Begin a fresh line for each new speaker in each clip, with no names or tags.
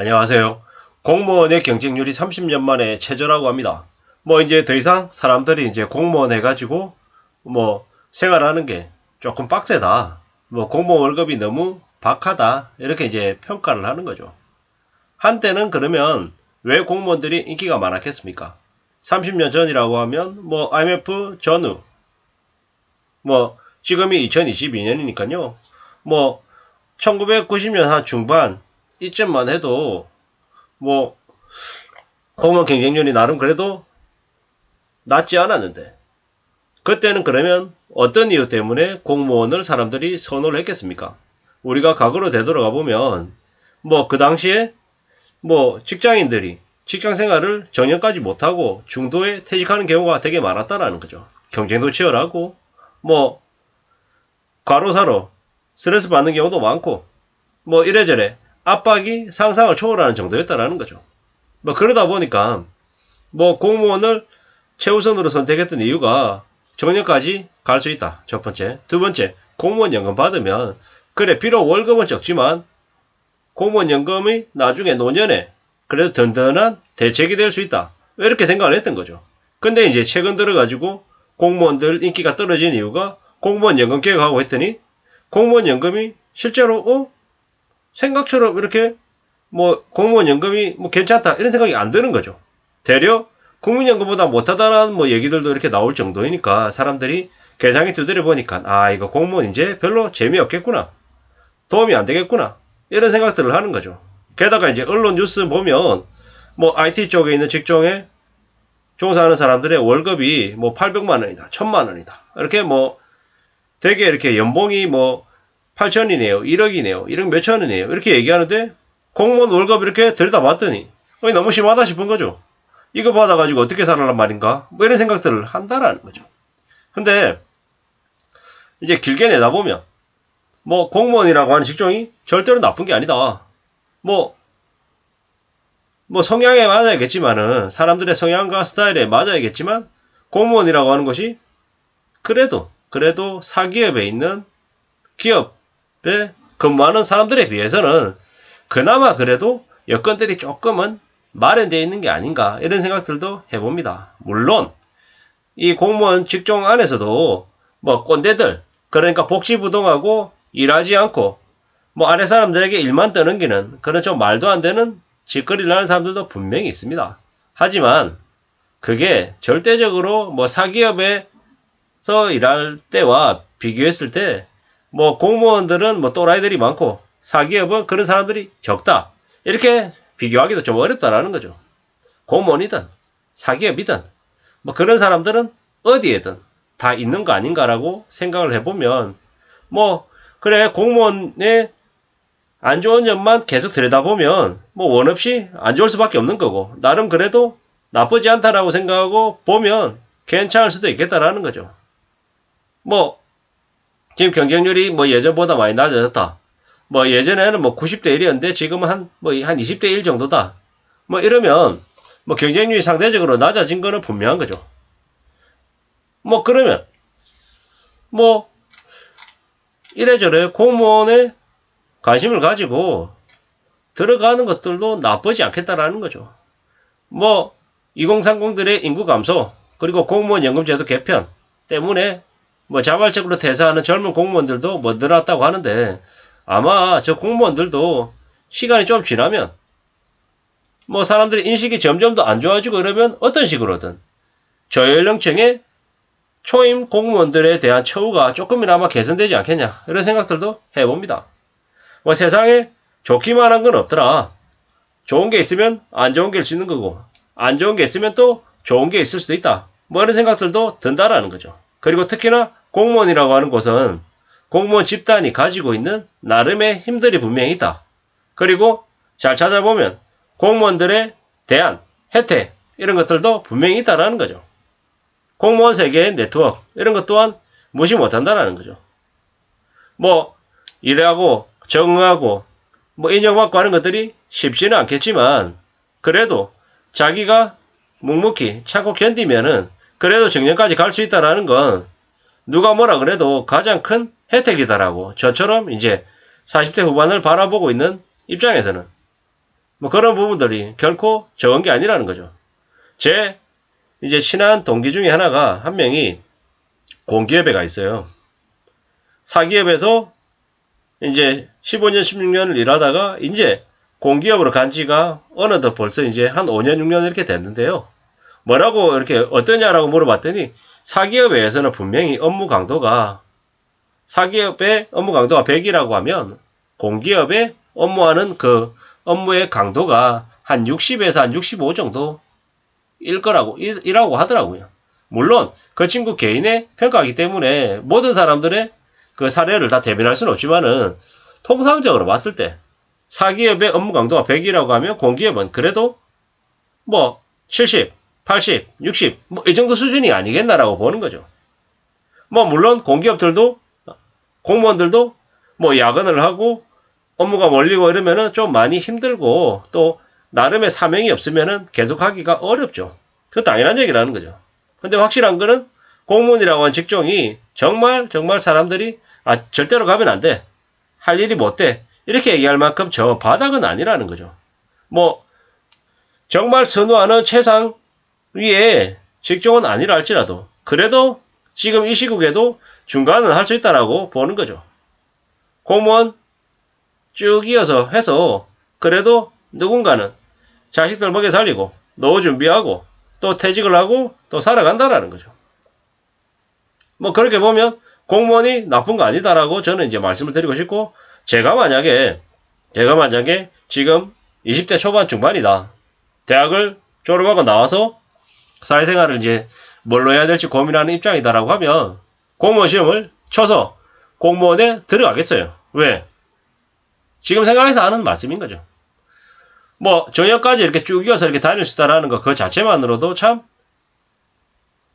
안녕하세요. 공무원의 경쟁률이 30년 만에 최저라고 합니다. 뭐 이제 더 이상 사람들이 이제 공무원 해가지고 뭐 생활하는 게 조금 빡세다. 뭐 공무원 월급이 너무 박하다. 이렇게 이제 평가를 하는 거죠. 한때는 그러면 왜 공무원들이 인기가 많았겠습니까? 30년 전이라고 하면 뭐 IMF 전후 뭐 지금이 2022년이니까요. 뭐 1990년 한 중반 이쯤만 해도 뭐 공무원 경쟁률이 나름 그래도 낮지 않았는데 그때는 그러면 어떤 이유 때문에 공무원을 사람들이 선호를 했겠습니까? 우리가 과거로 되돌아가 보면 뭐 그 당시에 뭐 직장인들이 직장 생활을 정년까지 못하고 중도에 퇴직하는 경우가 되게 많았다라는 거죠. 경쟁도 치열하고 뭐 과로사로 스트레스 받는 경우도 많고 뭐 이래저래 압박이 상상을 초월하는 정도였다라는 거죠. 뭐 그러다 보니까 뭐 공무원을 최우선으로 선택했던 이유가 정년까지 갈 수 있다. 첫 번째. 두 번째, 공무원 연금 받으면 그래 비록 월급은 적지만 공무원 연금이 나중에 노년에 그래도 든든한 대책이 될 수 있다. 이렇게 생각을 했던 거죠. 근데 이제 최근 들어가지고 공무원들 인기가 떨어진 이유가 공무원 연금 개혁하고 했더니 공무원 연금이 실제로 어 생각처럼 이렇게 뭐 공무원 연금이 뭐 괜찮다 이런 생각이 안 드는 거죠. 되려 국민연금보다 못하다라는 뭐 얘기들도 이렇게 나올 정도이니까 사람들이 계장이 두드려 보니까 아 이거 공무원 이제 별로 재미없겠구나 도움이 안 되겠구나 이런 생각들을 하는 거죠. 게다가 이제 언론 뉴스 보면 뭐 IT 쪽에 있는 직종에 종사하는 사람들의 월급이 뭐 800만 원이다, 1000만 원이다. 이렇게 뭐 되게 이렇게 연봉이 뭐 8천이네요, 1억이네요, 1억 몇천이네요. 이렇게 얘기하는데 공무원 월급 이렇게 들다 봤더니 어, 너무 심하다 싶은 거죠. 이거 받아가지고 어떻게 살아란 말인가? 뭐 이런 생각들을 한다라는 거죠. 근데 이제 길게 내다보면 뭐 공무원이라고 하는 직종이 절대로 나쁜 게 아니다. 뭐, 뭐 성향에 맞아야겠지만은 사람들의 성향과 스타일에 맞아야겠지만 공무원이라고 하는 것이 그래도 그래도 사기업에 있는 기업에 근무하는 사람들에 비해서는 그나마 그래도 여건들이 조금은 마련되어 있는 게 아닌가 이런 생각들도 해봅니다. 물론 이 공무원 직종 안에서도 뭐 꼰대들 그러니까 복지부동하고 일하지 않고 뭐 아래 사람들에게 일만 떠넘기는 그런 좀 말도 안 되는 짓거리를 하는 사람들도 분명히 있습니다. 하지만 그게 절대적으로 뭐 사기업에서 일할 때와 비교했을 때 뭐 공무원들은 뭐 또라이들이 많고 사기업은 그런 사람들이 적다. 이렇게 비교하기도 좀 어렵다라는 거죠. 공무원이든 사기업이든 뭐 그런 사람들은 어디에든 다 있는 거 아닌가라고 생각을 해보면 뭐 그래 공무원의 안 좋은 점만 계속 들여다보면 뭐 원 없이 안 좋을 수밖에 없는 거고 나름 그래도 나쁘지 않다라고 생각하고 보면 괜찮을 수도 있겠다라는 거죠. 뭐 지금 경쟁률이 뭐 예전보다 많이 낮아졌다. 뭐 예전에는 뭐 90대 1이었는데 지금은 한 뭐 한 20대 1 정도다. 뭐 이러면 뭐 경쟁률이 상대적으로 낮아진 거는 분명한 거죠. 뭐 그러면 뭐 이래저래 공무원에 관심을 가지고 들어가는 것들도 나쁘지 않겠다라는 거죠. 뭐 2030들의 인구 감소 그리고 공무원 연금제도 개편 때문에 뭐 자발적으로 퇴사하는 젊은 공무원들도 뭐 늘었다고 하는데 아마 저 공무원들도 시간이 좀 지나면 뭐 사람들이 인식이 점점 더 안 좋아지고 그러면 어떤 식으로든 저연령층의 초임 공무원들에 대한 처우가 조금이나마 개선되지 않겠냐 이런 생각들도 해봅니다. 뭐 세상에 좋기만 한 건 없더라. 좋은 게 있으면 안 좋은 게 있는 거고 안 좋은 게 있으면 또 좋은 게 있을 수도 있다. 뭐 이런 생각들도 든다라는 거죠. 그리고 특히나 공무원이라고 하는 곳은 공무원 집단이 가지고 있는 나름의 힘들이 분명히 있다. 그리고 잘 찾아보면 공무원들에 대한 혜택 이런 것들도 분명히 있다라는 거죠. 공무원 세계의 네트워크 이런 것 또한 무시 못한다라는 거죠. 뭐 일하고 적응하고 뭐 인정받고 하는 것들이 쉽지는 않겠지만 그래도 자기가 묵묵히 참고 견디면은 그래도 정년까지 갈 수 있다라는 건 누가 뭐라 그래도 가장 큰 혜택이다라고 저처럼 이제 40대 후반을 바라보고 있는 입장에서는 뭐 그런 부분들이 결코 적은 게 아니라는 거죠. 제 이제 친한 동기 중에 하나가 한 명이 공기업에 가 있어요. 사기업에서 이제 15년, 16년을 일하다가 이제 공기업으로 간 지가 어느덧 벌써 이제 한 5년, 6년 이렇게 됐는데요. 뭐라고 이렇게 어떠냐라고 물어봤더니 사기업에서는 분명히 업무 강도가 사기업의 업무 강도가 100이라고 하면 공기업의 업무하는 그 업무의 강도가 한 60에서 한 65 정도 일 거라고 일- 이라고 하더라고요. 물론 그 친구 개인의 평가이기 때문에 모든 사람들의 그 사례를 다 대변할 수는 없지만은 통상적으로 봤을 때 사기업의 업무 강도가 100이라고 하면 공기업은 그래도 뭐 70, 80, 60, 뭐 이 정도 수준이 아니겠나라고 보는 거죠. 뭐 물론 공기업들도 공무원들도 뭐 야근을 하고 업무가 몰리고 이러면은 좀 많이 힘들고 또 나름의 사명이 없으면은 계속 하기가 어렵죠. 그 당연한 얘기라는 거죠. 근데 확실한 거는 공무원이라고 하는 직종이 정말 정말 사람들이 아 절대로 가면 안 돼. 할 일이 못 돼. 이렇게 얘기할 만큼 저 바닥은 아니라는 거죠. 뭐 정말 선호하는 최상 위에 직종은 아니라 할지라도 그래도 지금 이 시국에도 중간은 할 수 있다라고 보는 거죠. 공무원 쭉 이어서 해서 그래도 누군가는 자식들 먹여 살리고 노후 준비하고 또 퇴직을 하고 또 살아간다라는 거죠. 뭐 그렇게 보면 공무원이 나쁜 거 아니다라고 저는 이제 말씀을 드리고 싶고 제가 만약에 제가 만약에 지금 20대 초반 중반이다. 대학을 졸업하고 나와서 사회생활을 이제 뭘로 해야 될지 고민하는 입장이다라고 하면 공무원 시험을 쳐서 공무원에 들어가겠어요. 왜? 지금 생각해서 하는 말씀인 거죠. 뭐 정년까지 이렇게 쭉 이어서 이렇게 다닐 수 있다라는 거 그 자체만으로도 참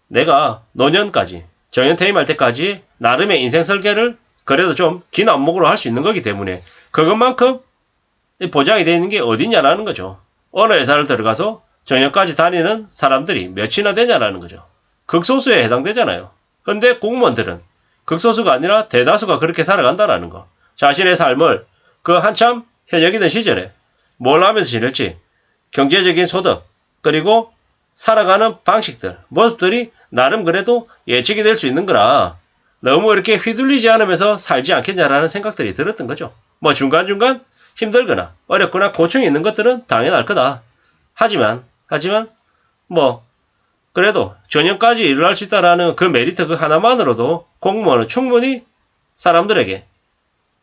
내가 노년까지 정년 퇴임할 때까지 나름의 인생 설계를 그래도 좀 긴 안목으로 할 수 있는 거기 때문에 그것만큼 이 보장이 되어 있는 게 어디냐라는 거죠. 어느 회사를 들어가서 정년까지 다니는 사람들이 몇이나 되냐라는 거죠. 극소수에 해당되잖아요. 근데 공무원들은 극소수가 아니라 대다수가 그렇게 살아간다라는 거. 자신의 삶을 그 한참 현역이던 시절에 뭘 하면서 지낼지 경제적인 소득 그리고 살아가는 방식들 모습들이 나름 그래도 예측이 될 수 있는 거라 너무 이렇게 휘둘리지 않으면서 살지 않겠냐라는 생각들이 들었던 거죠. 뭐 중간중간 힘들거나 어렵거나 고충이 있는 것들은 당연할 거다. 하지만 하지만 뭐 그래도 전년까지 일을 할 수 있다라는 그 메리트 그 하나만으로도 공무원은 충분히 사람들에게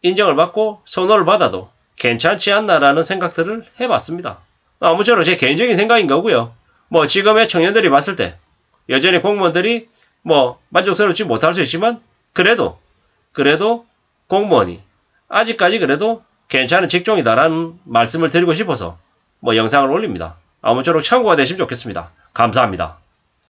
인정을 받고 선호를 받아도 괜찮지 않나라는 생각들을 해봤습니다. 아무쪼록 제 개인적인 생각인 거고요. 뭐 지금의 청년들이 봤을 때 여전히 공무원들이 뭐 만족스럽지 못할 수 있지만 그래도 그래도 공무원이 아직까지 그래도 괜찮은 직종이다라는 말씀을 드리고 싶어서 뭐 영상을 올립니다. 아무쪼록 참고가 되시면 좋겠습니다. 감사합니다.